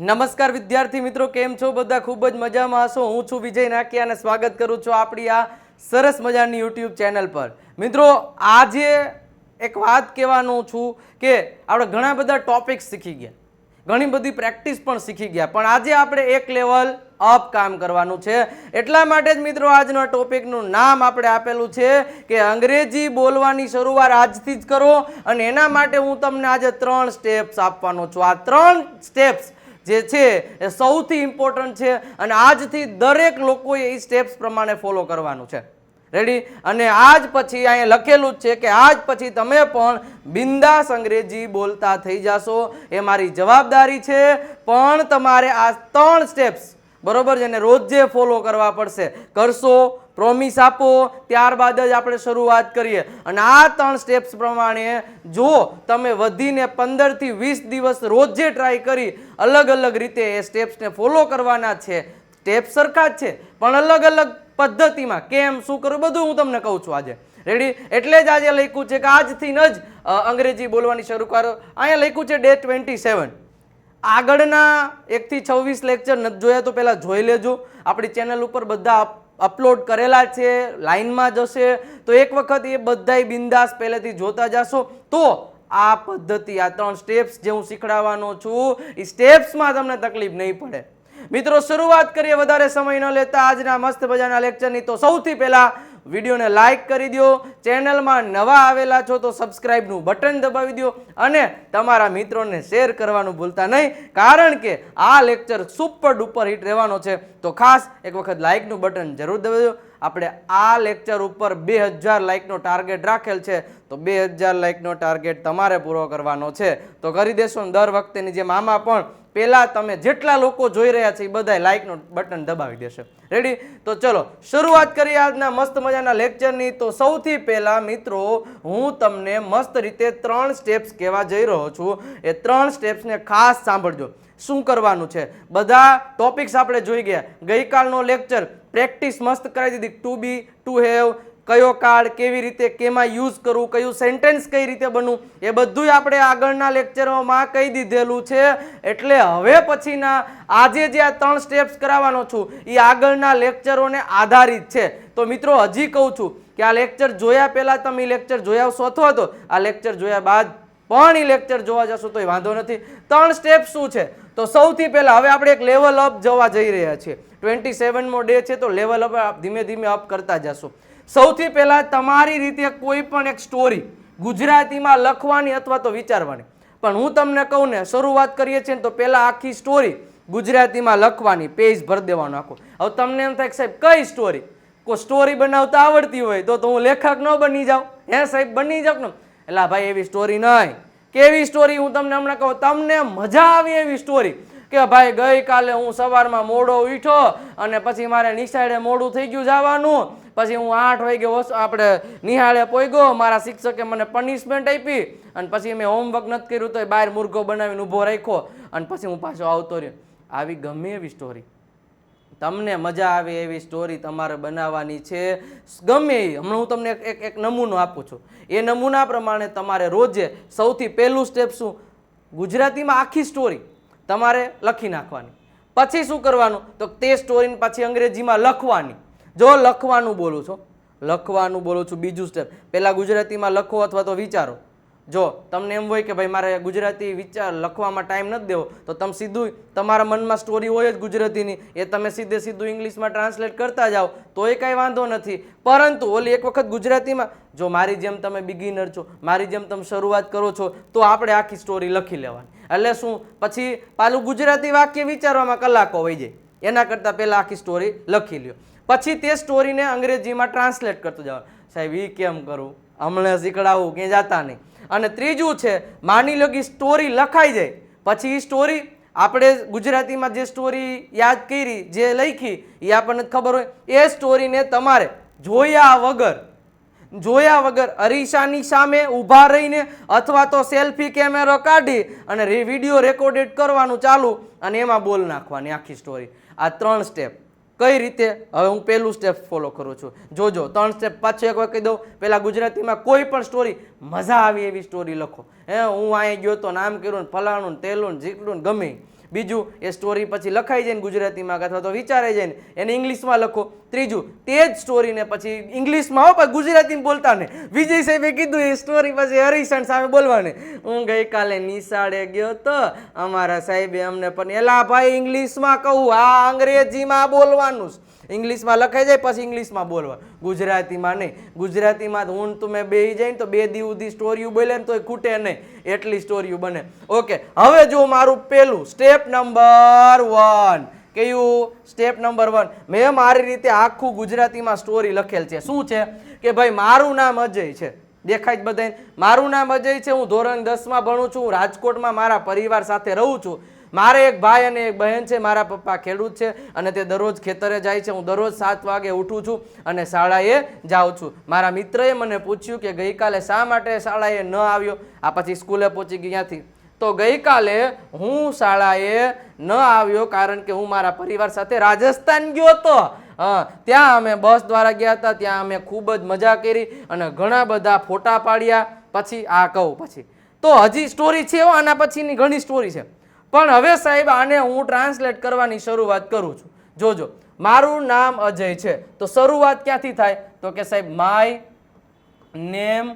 નમસ્કાર વિદ્યાર્થી મિત્રો, કેમ છો બધા? ખૂબ જ મજામાં હશો. હું છું વિજય નાકિયા અને સ્વાગત કરું છું આપણી આ સરસ મજાની યુટ્યુબ ચેનલ પર. મિત્રો, આજે એક વાત કહેવાનું છું કે આપણે ઘણા બધા ટોપિક્સ શીખી ગયા. ઘણી બધી પ્રેક્ટિસ પણ શીખી ગયા. પણ આજે આપણે એક લેવલ અપ કામ કરવાનું છે. એટલા માટે જ મિત્રો, આજના ટોપિકનું નામ આપણે આપેલું છે કે અંગ્રેજી બોલવાની શરૂઆત આજથી જ કરો. અને એના માટે હું તમને આજે ત્રણ સ્ટેપ્સ આપવાનો છું. આ ત્રણ સ્ટેપ્સ જે છે એ સૌથી ઇમ્પોર્ટન્ટ છે અને આજથી દરેક લોકોએ એ સ્ટેપ્સ પ્રમાણે ફોલો કરવાનું છે. રેડી અને આજ પછી અહીંયા લખેલું જ છે કે આજ પછી તમે પણ બિંદાસ અંગ્રેજી બોલતા થઈ જશો. એ મારી જવાબદારી છે. પણ તમારે આ ત્રણ સ્ટેપ્સ બરોબર છે? અને રોજે ફોલો કરવા પડશે. કરશો પ્રોમિસ આપો, ત્યારબાદ જ આપણે શરૂઆત કરીએ. અને આ ત્રણ સ્ટેપ્સ પ્રમાણે જો તમે વધીને પંદરથી વીસ દિવસ રોજે ટ્રાય કરી, અલગ અલગ રીતે એ સ્ટેપ્સને ફોલો કરવાના છે. સ્ટેપ સરખા જ છે, પણ અલગ અલગ પદ્ધતિમાં કેમ, શું કરવું, બધું હું તમને કહું છું આજે. રેડી એટલે જ આજે લખ્યું છે કે આજથી જ અંગ્રેજી બોલવાની શરૂ કરો. અહીંયા લખ્યું છે ડે ટ્વેન્ટી સેવન આગળના એકથી છવ્વીસ લેક્ચર નથી જોયા તો પહેલાં જોઈ લેજો. આપણી ચેનલ ઉપર બધા અપલોડ કરેલા છે લાઇનમાં જશે તો એક વખત એ બધાય બિંદાસ પહેલેથી જોતા જશો. તો આ પદ્ધતિ, આ ત્રણ સ્ટેપ્સ જે હું શીખડાવવાનો છું એ સ્ટેપ્સમાં તમને તકલીફ નહીં પડે. મિત્રો, શરૂઆત કરીએ, વધારે સમય ન લેતા. આજના મસ્ત મજાના લેક્ચરની તો સૌથી પહેલા વિડીયોને લાઈક કરી દો ચેનલમાં નવા આવેલા છો તો સબસ્ક્રાઈબનું બટન દબાવી દો અને તમારા મિત્રોને શેર કરવાનું ભૂલતા નહીં. કારણ કે આ લેક્ચર સુપર ડુપર હિટ રહેવાનો છે. તો ખાસ એક વખત લાઈકનું બટન જરૂર દબાવી દો આપણે આ લેક્ચર ઉપર બે હજાર લાઇકનો ટાર્ગેટ રાખેલ છે. તો બે હજાર લાઇકનો ટાર્ગેટ તમારે પૂરો કરવાનો છે. તો કરી દેશો ને દર વખતેની જેમ આમાં પણ પહેલાં તમે જેટલા લોકો જોઈ રહ્યા છે એ બધાય લાઇકનું બટન દબાવી દેશે. રેડી તો ચલો, શરૂઆત કરીએ આજના મસ્ત મજાના લેક્ચરની તો સૌથી પહેલાં મિત્રો, હું તમને મસ્ત રીતે ત્રણ સ્ટેપ્સ કહેવા જઈ રહ્યો છું. એ ત્રણ સ્ટેપ્સને ખાસ સાંભળજો. શું કરવાનું છે? બધા ટોપિક્સ આપણે જોઈ ગયા. ગઈકાલનો લેક્ચર પ્રેક્ટિસ મસ્ત કરાવી દીધી. ટુ બી ટુ હેવ કયો કાર્ડ કેવી રીતે, કેમાં યુઝ કરવું, કયું સેન્ટેન્સ કઈ રીતે બનવું, એ બધું આપણે આગળના લેક્ચરોમાં કહી દીધેલું છે. એટલે હવે પછીના આજે જે આ ત્રણ સ્ટેપ્સ કરાવવાનો છું એ આગળના લેક્ચરોને આધારિત છે. તો મિત્રો, હજી કહું છું કે આ લેક્ચર જોયા પહેલાં તમે લેક્ચર જોયા સોથો હતો આ લેક્ચર જોયા બાદ પણ એ લેક્ચર જોવા જશો તો વાંધો નથી. ત્રણ સ્ટેપ શું છે? તો સૌથી પહેલાં હવે આપણે એક લેવલ અપ જવા જઈ રહ્યા છીએ. ટ્વેન્ટી સેવનમો ડે છે તો લેવલ અપ ધીમે ધીમે અપ કરતા જશો. સૌથી પહેલાં તમારી રીતે કોઈ પણ એક સ્ટોરી ગુજરાતીમાં લખવાની અથવા તો વિચારવાની. પણ હું તમને કહું ને, શરૂઆત કરીએ છીએ ને તો પહેલાં આખી સ્ટોરી ગુજરાતીમાં લખવાની પેજ ભરી દેવાનો આખો. હવે તમને એમ થાય કે સાહેબ, કઈ સ્ટોરી કોઈ સ્ટોરી બનાવતા આવડતી હોય તો તો હું લેખક ન બની જાઉં. હે સાહેબ, બની જાઉં ને? એટલે ભાઈ, એવી સ્ટોરી નહીં કેવી સ્ટોરી હું તમને હમણાં કહું, તમને મજા આવી એવી સ્ટોરી કે ભાઈ, ગઈકાલે હું સવારમાં મોડો ઉઠ્યો અને પછી મારે નિશાળે મોડું થઈ ગયું જવાનું. પછી હું આઠ વાગે આપણે નિહાળે પોઈગો મારા શિક્ષકે મને પનિશમેન્ટ આપી અને પછી મેં હોમવર્ક નથી કર્યું તો બહાર મુર્ગો બનાવીને ઊભો રાખ્યો અને પછી હું પાછો આવતો રહ્યો. આવી ગમે એવી સ્ટોરી તમને મજા આવે એવી સ્ટોરી તમારે બનાવવાની છે. ગમે એ હમણાં હું તમને એક એક નમૂનો આપું છું. એ નમૂના પ્રમાણે તમારે રોજે સૌથી પહેલું સ્ટેપ શું? ગુજરાતીમાં આખી સ્ટોરી તમારે લખી નાખવાની. પછી શું કરવાનું? તો તે સ્ટોરીને પાછી અંગ્રેજીમાં લખવાની. જો લખવાનું બોલું છું, લખવાનું બોલું છું બીજું સ્ટેપ પહેલાં ગુજરાતીમાં લખો અથવા તો વિચારો. જો તમને એમ હોય કે ભાઈ મારે ગુજરાતી વિચાર લખવામાં ટાઈમ નથી દેવો, તો તમે સીધું તમારા મનમાં સ્ટોરી હોય જ ગુજરાતીની. એ તમે સીધે સીધું ઇંગ્લિશમાં ટ્રાન્સલેટ કરતા જાઓ, તો એ કાંઈ વાંધો નથી. પરંતુ ઓલી એક વખત ગુજરાતીમાં, જો મારી જેમ તમે બિગિનર છો, મારી જેમ તમે શરૂઆત કરો છો, તો આપણે આખી સ્ટોરી લખી લેવાની. એટલે શું? પછી પાલું ગુજરાતી વાક્ય વિચારવામાં કલાકો હોય જાય. એના કરતાં પહેલાં આખી સ્ટોરી લખી લ્યો. પછી તે સ્ટોરીને અંગ્રેજીમાં ટ્રાન્સલેટ કરતો જવાનું. સાહેબ એ કેમ કરું? હમણાં શીખડાવું, ક્યાંય જાતા નહીં. અને ત્રીજું છે, માની લો કે સ્ટોરી લખાઈ જાય. પછી એ સ્ટોરી આપણે ગુજરાતીમાં જે સ્ટોરી યાદ કરી, જે લખી એ આપણને ખબર હોય, એ સ્ટોરીને તમારે જોયા વગર જોયા વગર અરીસાની સામે ઊભા રહીને અથવા તો સેલ્ફી કેમેરો કાઢી અને વીડિયો રેકોર્ડેડ કરવાનું ચાલુ અને એમાં બોલ નાખવાની આખી સ્ટોરી આ ત્રણ સ્ટેપ કઈ રીતે? હવે હું પહેલું સ્ટેપ ફોલો કરું છું. જોજો, ત્રણ સ્ટેપ પાછું એક વાર કહી દઉં. પહેલાં ગુજરાતીમાં કોઈ પણ સ્ટોરી મજા આવી એવી સ્ટોરી લખો. હે, હું અહીં ગયો તો નામ કર્યું ફલાણું તેલું ને ગમે. બીજું, એ સ્ટોરી પછી લખાઈ જાય ને ગુજરાતીમાં અથવા તો વિચારાઈ જાય ને, એને ઇંગ્લિશમાં લખો. ત્રીજું, તે જ સ્ટોરીને પછી ઇંગ્લિશમાં હો, પણ ગુજરાતીમાં બોલતા ને વિજય સાહેબે કીધું, એ સ્ટોરી પછી હરીશન સામે બોલવાને. હું ગઈકાલે નિશાળે ગયો તો અમારા સાહેબે અમને પણ, એલા ભાઈ, ઇંગ્લિશમાં કહું, આ અંગ્રેજીમાં બોલવાનું છે. ઇંગ્લિશમાં લખાઈ જાય, પછી ઇંગ્લિશમાં બોલવા. ગુજરાતીમાં નહીં. ગુજરાતીમાં હું તમે બે જાય ને તો બે દી સુધી સ્ટોરીઓ બોલે ને તોય ખૂટે નહીં. એટલી સ્ટોરીઓ બને. ઓકે, હવે જો મારું પેલું સ્ટેપ નંબર વન. કયું? Step number one. મેં મારી રીતે આખું ગુજરાતીમાં સ્ટોરી લખેલ છે. શું છે? કે ભાઈ, મારું નામ અજય છે. દેખાય જ બધાય મારું નામ અજય છે. હું ધોરણ દસમાં ભણું છું. રાજકોટમાં મારા પરિવાર સાથે રહું છું. મારે એક ભાઈ અને એક બહેન છે, મારા પપ્પા ખેડૂત છે અને તે દરરોજ ખેતરે જાય છે. હું દરરોજ સાત વાગે ઉઠું છું અને શાળાએ જાઉં છું. મારા મિત્રએ મને પૂછ્યું કે ગઈકાલે શા માટે શાળાએ ન આવ્યો? આ પછી સ્કૂલે પહોંચી ગયાથી તો ગઈકાલે હું શાળાએ ન આવ્યો કારણ કે હું મારા પરિવાર સાથે રાજસ્થાન ગયો હતો. ત્યાં અમે બસ દ્વારા ગયા હતા, ત્યાં અમે ખૂબ જ મજા કરી અને ઘણા બધા ફોટા પાડ્યા. પછી આ કહું, પછી. તો હજી સ્ટોરી છે આના પછીની ઘણી સ્ટોરી છે. પણ હવે સાહેબ આને હું ટ્રાન્સલેટ કરવાની શરૂઆત કરું છું. જોજો, મારું નામ અજય છે. તો શરૂઆત ક્યાંથી થાય? તો કે સાહેબ my name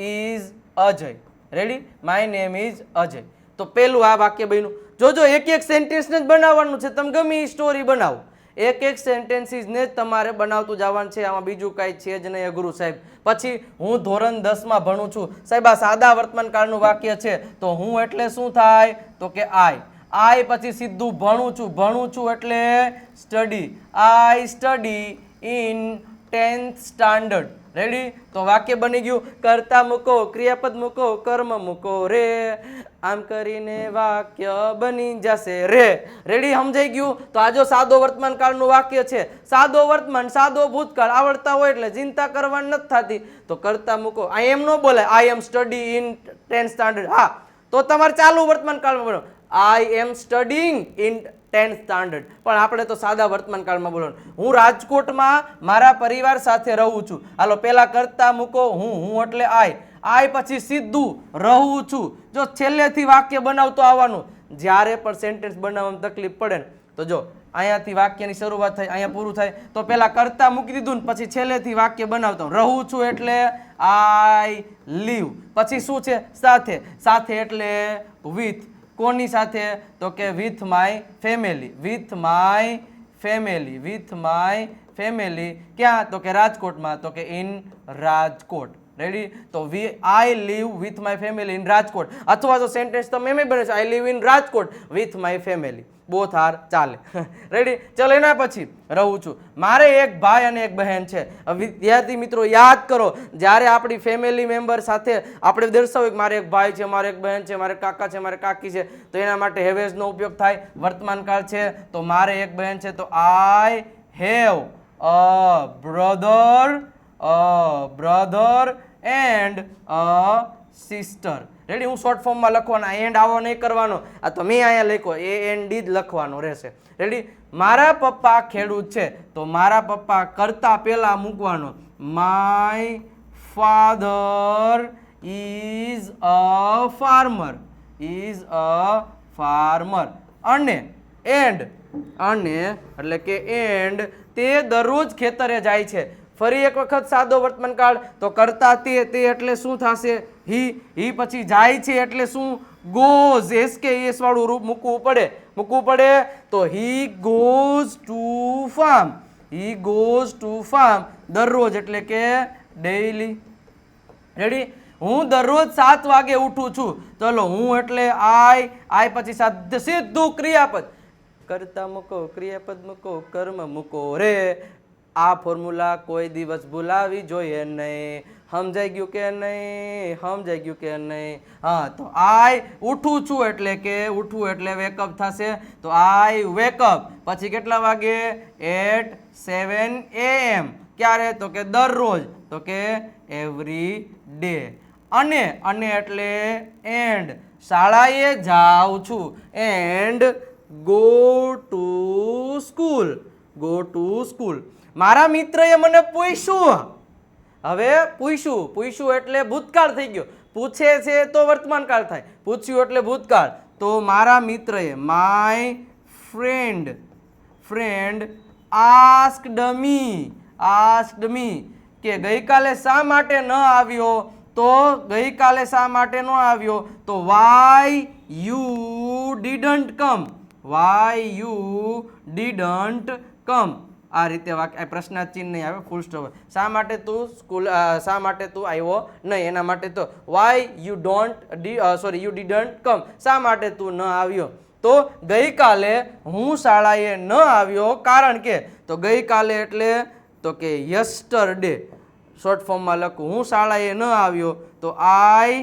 is Ajay. Ready my name is Ajay. તો પેલું આ વાક્ય બન્યું. જોજો એક એક સેન્ટેન્સને જ બનાવવાનું છે. તમે ગમે એ સ્ટોરી બનાવો. એક એક સેન્ટેન્સીસને જ તમારે બનાવતું જવાનું છે. આમાં બીજું કાંઈ છે જ નહીં, અઘરું સાહેબ. પછી હું ધોરણ દસમાં ભણું છું. સાહેબ, આ સાદા વર્તમાન કાળનું વાક્ય છે. તો હું એટલે શું થાય? તો કે આઈ આઈ પછી સીધું ભણું છું. ભણું છું એટલે study I study in tenth standard ready તો વાક્ય બની ગયું. કરતા મૂકો, ક્રિયાપદ મૂકો, કર્મ મૂકો. રે. આમ કરીને વાક્ય બની જશે. રે રેડી સમજાઈ ગયું? તો આ જો સાદો વર્તમાન કાળનું વાક્ય છે. સાદો વર્તમાન, સાદો ભૂતકાળ આવડતા હોય એટલે ચિંતા કરવાની નથી થતી. તો કરતા મૂકો. આ એમ ન બોલે I am study in tenth standard હા. તો તમારે ચાલુ વર્તમાન કાળમાં બોલો. I am studying in tenth standard પણ આપણે તો સાદા વર્તમાન કાળમાં બોલવાનું હું રાજકોટમાં મારા પરિવાર સાથે રહું છું. હાલો પહેલાં કરતા મૂકો. હું હું એટલે આઈ આઈ પછી સીધું રહું છું. જો છેલ્લેથી વાક્ય બનાવતો આવવાનું. જ્યારે પણ સેન્ટેન્સ બનાવવામાં તકલીફ પડે ને, તો જો, અહીંયાથી વાક્યની શરૂઆત થાય અહીંયા પૂરું થાય. તો પહેલાં કરતા મૂકી દીધું ને, પછી છેલ્લેથી વાક્ય બનાવતો. રહું છું એટલે આઈ લીવ. પછી શું છે? સાથે. સાથે એટલે વિથ. કોની સાથે? તો કે with my family with my family with my family ક્યાં? તો કે રાજકોટમાં. તો કે ઇન રાજકોટ. રેડી તો we I live with my family in Rajkot. અથવા તો સેન્ટેન્સ તમે એમ બને છે I live in Rajkot with my family both are ચાલે. રેડી ચલો એના પછી રહું છું. મારે એક ભાઈ અને એક બહેન છે. વિદ્યાર્થી મિત્રો, યાદ કરો, જ્યારે આપણી ફેમિલી મેમ્બર સાથે આપણે દર્શાવ્યું કે મારે એક ભાઈ છે, મારે એક બહેન છે, મારે કાકા છે, મારે કાકી છે, તો એના માટે હેવેઝનો ઉપયોગ થાય. વર્તમાન કાળ છે, તો મારે એક બહેન છે, તો I have a brother a brother and a sister ready હું શોર્ટ ફોર્મમાં લખવાનો એન્ડ આવો નહીં કરવાનો. આ તો મેં અહીંયા લખ્યો, એ એન્ડ ડી જ લખવાનો રહેશે. રેડી મારા પપ્પા ખેડૂત છે, તો મારા પપ્પા કરતા પહેલાં મૂકવાનો. My father is a farmer is a farmer અને એન્ડ અને એટલે કે એન્ડ તે દરરોજ ખેતરે જાય છે. ફરી એક વખત સાદો વર્તમાન કાળ તો કરતા તે તે એટલે શું થશે? હી હી પછી જાય છે એટલે શું? ગોઝ. એસ કે એસ વાળું રૂપ મૂકવું પડે. મૂકવું પડે તો he goes to farm. He goes to farm. દરરોજ એટલે કે ડેઈલી. રેડી? હું દરરોજ સાત વાગે ઉઠું છું. ચલો, હું એટલે આય આઈ પછી સાધ સીધું ક્રિયાપદ. કરતા મૂકો, ક્રિયાપદ મૂકો, કર્મ મૂકો. રે આ ફોર્મ્યુલા કોઈ દિવસ ભૂલાવી જોઈએ નહીં. સમજાઈ ગયું કે નહીં? સમજાઈ ગયું કે નહીં? હા, તો આઈ ઉઠું છું એટલે કે ઉઠવું એટલે વેકઅપ થશે. તો આઈ વેકઅપ પછી કેટલા વાગે? એટ સેવન એમ ક્યારે? તો કે દરરોજ. તો કે એવરી ડે. અને અને એટલે એન્ડ. શાળાએ જાઉં છું. And go to school. Go to school. મારા મિત્રએ મને પૂછ્યું. હવે પૂછ્યું પૂછ્યું એટલે ભૂતકાળ થઈ ગયો. પૂછે છે તો વર્તમાનકાળ થાય. પૂછ્યું એટલે ભૂતકાળ. તો મારા મિત્રએ my friend friend asked me asked me કે ગઈકાલે શા માટે ન આવ્યો? તો ગઈકાલે શા માટે ન આવ્યો? તો why you didn't come why you didn't come આ રીતે વાક્ય પ્રશ્ન ચિહ્ન નહીં આવે ફૂલ સ્ટોપ શા માટે તું સ્કૂલ શા માટે તું આવ્યો નહીં? એના માટે તો why you don't sorry you didn't come શા માટે તું ન આવ્યો? તો ગઈકાલે હું શાળાએ ન આવ્યો, કારણ કે, તો ગઈકાલે એટલે, તો કે યસ્ટરડે શોર્ટ ફોર્મમાં લખું, હું શાળાએ ન આવ્યો, તો આઈ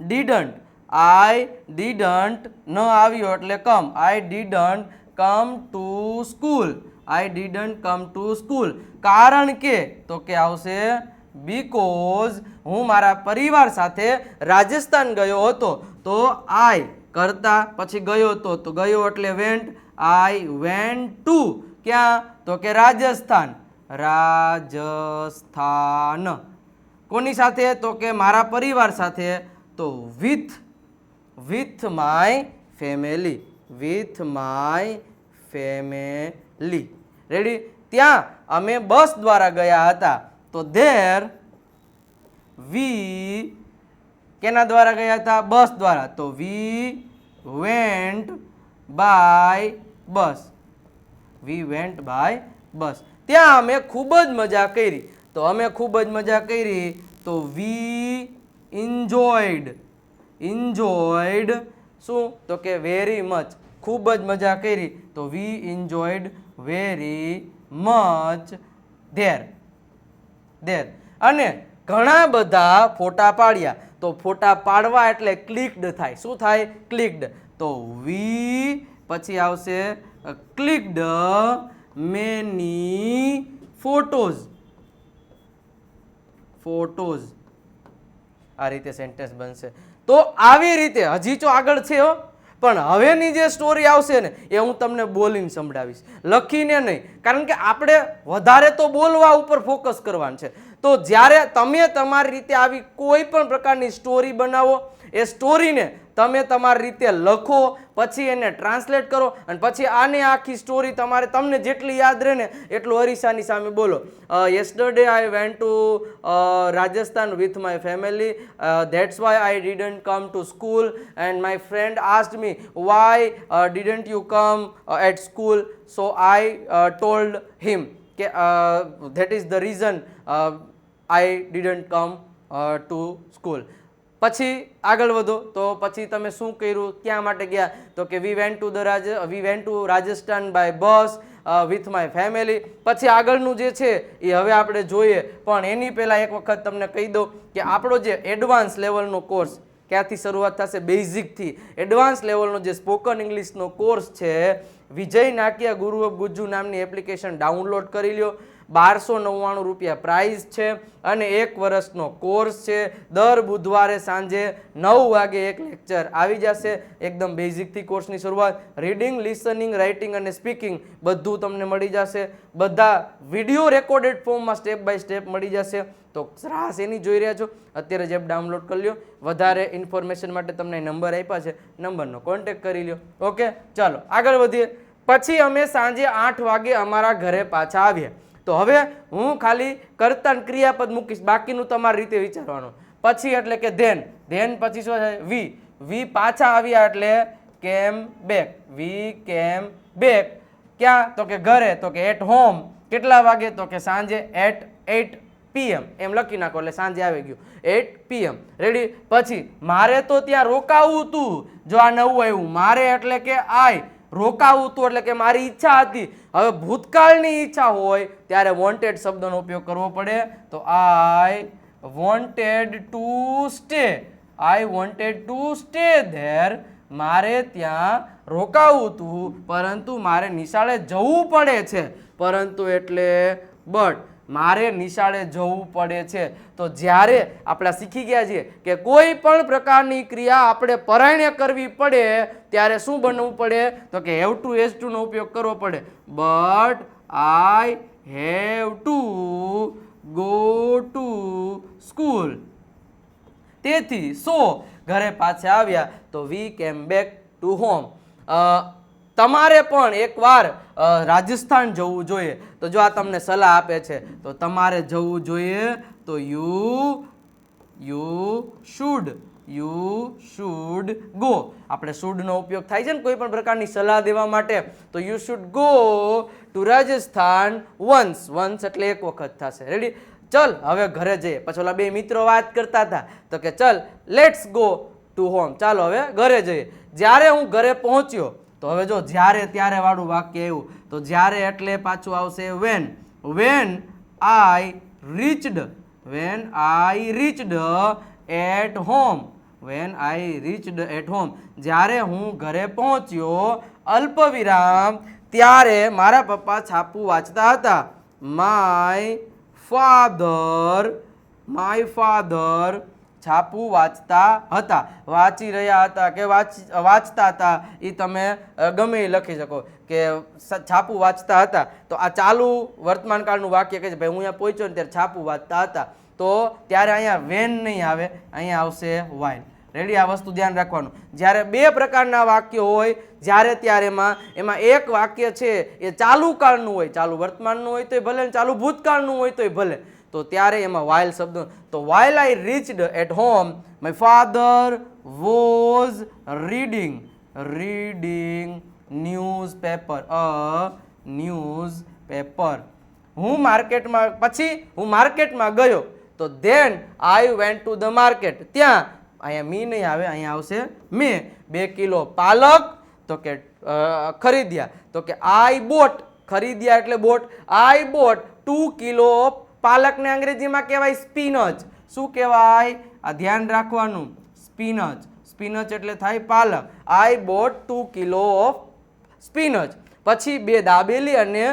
ડીડન્ટ આઈ ડીડન્ટ ન આવ્યો એટલે come I didn't come to school I didn't come to school કારણ કે, તો કે આવશે બીકોઝ હું મારા પરિવાર સાથે રાજસ્થાન ગયો હતો. તો આઈ કરતા પછી ગયો હતો તો ગયો એટલે વેન્ટ આઈ વેન્ટ ટુ ક્યાં? તો કે રાજસ્થાન. રાજસ્થાન. કોની સાથે? તો કે મારા પરિવાર સાથે. તો with with my family with my family ready ત્યાં અમે બસ દ્વારા ગયા હતા. તો ધેર વી કેના દ્વારા ગયા હતા? બસ દ્વારા. તો we went by bus we went by bus ત્યાં અમે ખૂબ જ મજા કરી. તો અમે ખૂબ જ મજા કરી. તો વી ઇન્જોયડ ઇન્જોયડ શું? તો કે વેરી મચ ખૂબ જ મજા કરી. તો we enjoyed very much there there અને ઘણા બધા ફોટા પાડ્યા. તો ફોટા પાડવા એટલે ક્લિકડ થાય. શું થાય? ક્લિકડ તો વી પછી આવશે ક્લિકડ મેની ફોટોઝ ફોટોઝ આ રીતે સેન્ટેન્સ બનશે. તો આવી રીતે હજી જો આગળ છે, હો. પણ હવેની જે સ્ટોરી આવશે ને, એ હું તમને બોલીને સંભળાવીશ. લખીને નહીં, કારણ કે આપણે વધારે તો બોલવા ઉપર ફોકસ કરવાનું છે. તો જ્યારે તમે તમારી રીતે આવી કોઈ પણ પ્રકારની સ્ટોરી બનાવો એ સ્ટોરીને તમે તમારી રીતે લખો, પછી એને ટ્રાન્સલેટ કરો અને પછી આને આખી સ્ટોરી તમારે તમને જેટલી યાદ રહે ને એટલું અરીસાની સામે બોલો. Yesterday I went to Rajasthan with my family that's why I didn't come to school and my friend asked me why didn't you come at school so I told him કે that is the reason I didn't come to school પછી આગળ વધો, તો પછી તમે શું કર્યું? ક્યાં માટે ગયા? તો કે we went to the Raj we went to Rajasthan by bus with my family પછી આગળનું જે છે, એ હવે આપણે જોઈએ. પણ એની પહેલાં એક વખત તમને કહી દઉં કે આપણો જે એડવાન્સ લેવલનો કોર્સ ક્યાંથી શરૂઆત થશે? બેઝિકથી એડવાન્સ લેવલનો જે સ્પોકન ઇંગ્લિશનો કોર્સ છે, વિજય નાકિયા ગુરુ ઓફ ગુજ્જુ નામની એપ્લિકેશન ડાઉનલોડ કરી લ્યો. બારસો નવ્વાણું રૂપિયા પ્રાઇસ છે અને એક વર્ષનો કોર્સ છે. દર બુધવારે સાંજે નવ વાગે એક લેક્ચર આવી જશે. એકદમ બેઝિકથી કોર્સની શરૂઆત. રીડિંગ લિસનિંગ રાઇટિંગ અને સ્પીકિંગ બધું તમને મળી જશે. બધા વીડિયો રેકોર્ડેડ ફોર્મમાં સ્ટેપ બાય સ્ટેપ મળી જશે. તો રાસ એની જોઈ રહ્યા છો? અત્યારે જ એપ ડાઉનલોડ કરી લ્યો. વધારે ઇન્ફોર્મેશન માટે તમને નંબર આપ્યા છે. નંબરનો કોન્ટેક્ટ કરી લ્યો. ઓકે ચાલો, આગળ વધીએ. પછી અમે સાંજે આઠ વાગે અમારા ઘરે પાછા આવ્યા તો હવે હું ખાલી કર્તા ક્રિયાપદ મૂકીશ. બાકીનું તમારી રીતે વિચારવાનું. પછી એટલે કે ધેન. ધેન પછી શું થાય? વી. વી પાછા આવ્યા એટલે કેમ બેક? વી કેમ બેક? ક્યાં? તો કે ઘરે. તો કે એટ હોમ. કેટલા વાગે? તો કે સાંજે એટ એટ પીએમ. એમ લખી નાખો એટલે સાંજે આવી ગયું. Eight PM. રેડી? પછી મારે તો ત્યાં રોકાવું તું. જો આ નવું આવ્યું. મારે એટલે કે આય. રોકાવું તું એટલે કે મારી ઈચ્છા હતી. હવે ભૂતકાળની ઈચ્છા હોય ત્યારે વોન્ટેડ શબ્દનો ઉપયોગ કરવો પડે. તો I wanted to stay I wanted to stay there મારે ત્યાં રોકાવું તું, પરંતુ મારે નિશાળે જવું પડે છે. પરંતુ એટલે બટ મારે નિશાળે જવું પડે છે. તો જ્યારે આપણે શીખી ગયા છીએ કે કોઈ પણ પ્રકારની ક્રિયા આપણે પરાયણે કરવી પડે, ત્યારે શું બનવું પડે? તો કે હેવ ટુ એઝ ટુનો ઉપયોગ કરવો પડે. But I have to go to school. તેથી સો ઘરે પાછા આવ્યા તો વી કેમ બેક ટુ હોમ. તમારે પણ એકવાર રાજસ્થાન જવું જોઈએ. તો જો આ તમને સલાહ આપે છે, તો તમારે જવું જોઈએ તો you you should you should go આપણે શુડનો ઉપયોગ થાય છે ને કોઈ પણ પ્રકારની સલાહ દેવા માટે, તો you should go to Rajasthan once once એટલે એક વખત થશે. રેડી ચલ, હવે ઘરે જઈએ. પછી ઓલા બે મિત્રો વાત કરતા હતા. તો કે, ચલ લેટ્સ ગો ટુ હોમ ચાલો હવે ઘરે જઈએ. જ્યારે હું ઘરે પહોંચ્યો તો હવે જો જ્યારે ત્યારે વાળું વાક્ય આવ્યું, તો જ્યારે એટલે પાછું આવશે when when I reached when I reached at home when I reached at home જ્યારે હું ઘરે પહોંચ્યો, અલ્પ વિરામ, ત્યારે મારા પપ્પા છાપું વાંચતા હતા. માય ફાધર માય ફાધર છાપું વાંચતા હતા. વાંચી રહ્યા હતા કે વાંચ, વાંચતા હતા એ તમે ગમે એ લખી શકો. કે છાપું વાંચતા હતા. તો આ ચાલુ વર્તમાન કાળનું વાક્ય કહે છે, ભાઈ, હું અહીંયા પહોંચ્યો ને ત્યારે છાપું વાંચતા હતા. તો ત્યારે અહીંયા વેન નહીં આવે, અહીંયા આવશે વાઇન. રેડી આ વસ્તુ ધ્યાન રાખવાનું. જ્યારે બે પ્રકારના વાક્યો હોય, જ્યારે ત્યારે એમાં એમાં એક વાક્ય છે, એ ચાલુ કાળનું હોય, ચાલુ વર્તમાનનું હોય તોય ભલે ને ચાલુ ભૂતકાળનું હોય તોય ભલે. તો ત્યારે એમાં વાઇલ શબ્દ તો while I reached at home my father was reading reading newspaper a newspaper હું માર્કેટમાં, પછી હું માર્કેટમાં ગયો, તો then I went to the market ત્યાં, અહીંયા મી નહીં આવે, અહીંયા આવશે મેં. બે કિલો પાલક, તો કે ખરીદ્યા. તો કે આઈ બોટ ખરીદ્યા એટલે bought I bought two kilo પાલકને અંગ્રેજીમાં કહેવાય સ્પિનચ. શું કહેવાય? આ ધ્યાન રાખવાનું. સ્પિનચ. સ્પિનચ એટલે થાય પાલક. I bought two kilo of spinach પછી બે દાબેલી અને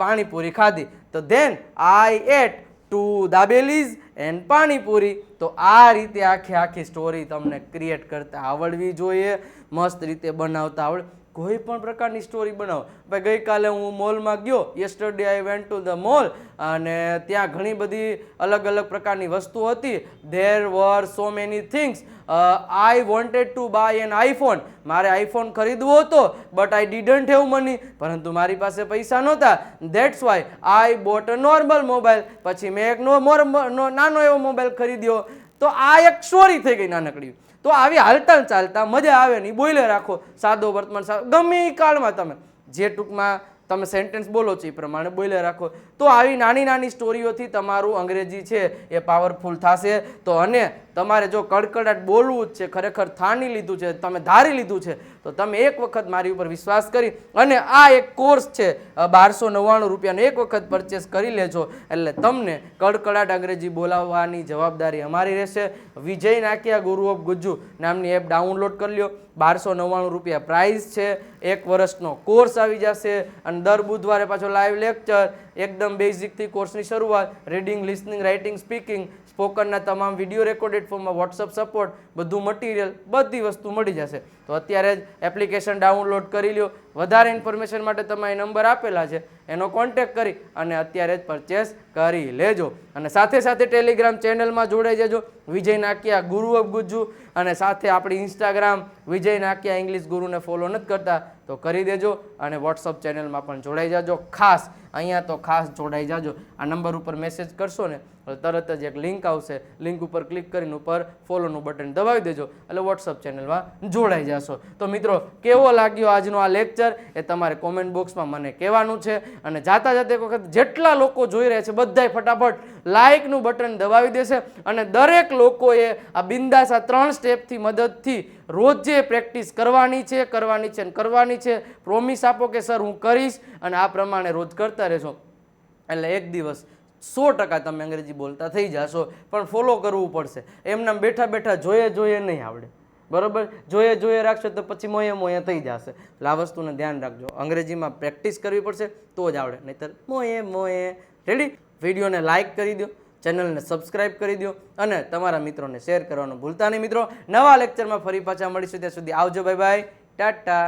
પાણીપુરી ખાધી. તો then I ate two dabelis and panipuri. તો આ રીતે આખી આખી સ્ટોરી તમને ક્રિએટ કરતા આવડવી જોઈએ. મસ્ત રીતે બનાવતા આવડે કોઈ પણ પ્રકારની સ્ટોરી બનાવો. ભાઈ, ગઈકાલે હું મોલમાં ગયો. Yesterday I went to the mall અને ત્યાં ઘણી બધી અલગ અલગ પ્રકારની વસ્તુ હતી. There were so many things I wanted to buy an iPhone મારે આઈફોન ખરીદવો હતો but I didn't have money પરંતુ મારી પાસે પૈસા નહોતા. That's why I bought a normal mobile પછી મેં એક નાનો એવો મોબાઈલ ખરીદ્યો. તો આ એક સ્ટોરી થઈ ગઈ નાનકડી. તો આવી હાલતા ચાલતા મજા આવે નહીં બોલે રાખો. સાદો વર્તમાન સા- ગમે કાળમાં તમે, જે ટૂંકમાં તમે સેન્ટેન્સ બોલો છો એ પ્રમાણે બોલે રાખો. તો આવી નાની નાની સ્ટોરીઓથી તમારું અંગ્રેજી છે એ પાવરફુલ થશે. તો અને તમારે જો કડકડાટ બોલવું જ છે, ખરેખર થાની લીધું છે, તમે ધારી લીધું છે, તો તમે એક વખત મારી ઉપર વિશ્વાસ કરી અને આ એક કોર્સ છે બારસો નવ્વાણું રૂપિયાનો એક વખત પરચેસ કરી લેજો. એટલે તમને કડકડાટ અંગ્રેજી બોલાવવાની જવાબદારી અમારી રહેશે. વિજય નાખ્યા ગુરુ ઓફ ગુજ્જુ નામની એપ ડાઉનલોડ કરી લ્યો. બારસો નવ્વાણું રૂપિયા પ્રાઇસ છે. એક વર્ષનો કોર્સ આવી જશે અને દર બુધવારે પાછો લાઈવ લેક્ચર એકદમ બેઝિકથી કોર્સની શરૂઆત. રીડિંગ લિસનિંગ રાઇટિંગ સ્પીકિંગ સ્પોકનના તમામ વીડિયો રેકોર્ડેડ ફોર્મમાં વોટ્સઅપ સપોર્ટ બધું મટીરિયલ બધી વસ્તુ મળી જશે. તો અત્યારે જ એપ્લિકેશન ડાઉનલોડ કરી લ્યો. વધારે ઇન્ફોર્મેશન માટે તમારે નંબર આપેલા છે, એનો કોન્ટેક કરી અને અત્યારે જ પરચેસ કરી લેજો. અને સાથે સાથે ટેલિગ્રામ ચેનલમાં જોડાઈ જજો. વિજય નાકિયા ગુરુ ઓફ ગુજ્જુ. અને સાથે આપણી ઇન્સ્ટાગ્રામ વિજય નાકિયા ઇંગ્લિશ ગુરુને ફોલો નથી કરતા, તો કરી દેજો. અને વોટ્સઅપ ચેનલમાં પણ જોડાઈ જાજો. ખાસ, અહીંયા તો ખાસ જોડાઈ જાજો. આ નંબર ઉપર મેસેજ કરશો ને તરત જ એક લિંક આવશે. લિંક ઉપર ક્લિક કરીને ઉપર ફોલોનું બટન દબાવી દેજો. એટલે વોટ્સઅપ ચેનલમાં જોડાઈ જશો. તો મિત્રો, કેવો લાગ્યો આજનો આ લેક્ચર એ તમારે કોમેન્ટ બોક્સમાં મને કહેવાનું છે. અને જાતા જાતે એક વખત જેટલા લોકો જોઈ રહ્યા છે, બધાય ફટાફટ લાઇકનું બટન દબાવી દેશે. અને દરેક લોકોએ આ બિંદાસ આ ત્રણ સ્ટેપથી મદદથી રોજે પ્રેક્ટિસ કરવાની છે કરવાની છે અને કરવાની છે. પ્રોમિસ આપો કે સર હું કરીશ. અને આ પ્રમાણે રોજ કરતા રહેશો. એટલે એક દિવસ સો ટકા તમે અંગ્રેજી બોલતા થઈ જશો. પણ ફોલો કરવું પડશે. એમને બેઠા બેઠા જોઈએ જોઈએ નહીં આવડે. બરોબર? જોઈએ જોઈએ રાખશો તો પછી મોયે મોયે થઈ જશે. એટલે આ વસ્તુને ધ્યાન રાખજો. અંગ્રેજીમાં પ્રેક્ટિસ કરવી પડશે તો જ આવડે. નહીતર મોયે મોયે રેડી વિડીયોને લાઇક કરી દો ચેનલને સબસ્ક્રાઇબ કરી દો અને તમારા મિત્રોને શેર કરવાનું ભૂલતા નહીં મિત્રો. નવા લેક્ચરમાં ફરી પાછા મળીશું. ત્યાં સુધી આવજો. Bye bye Tata.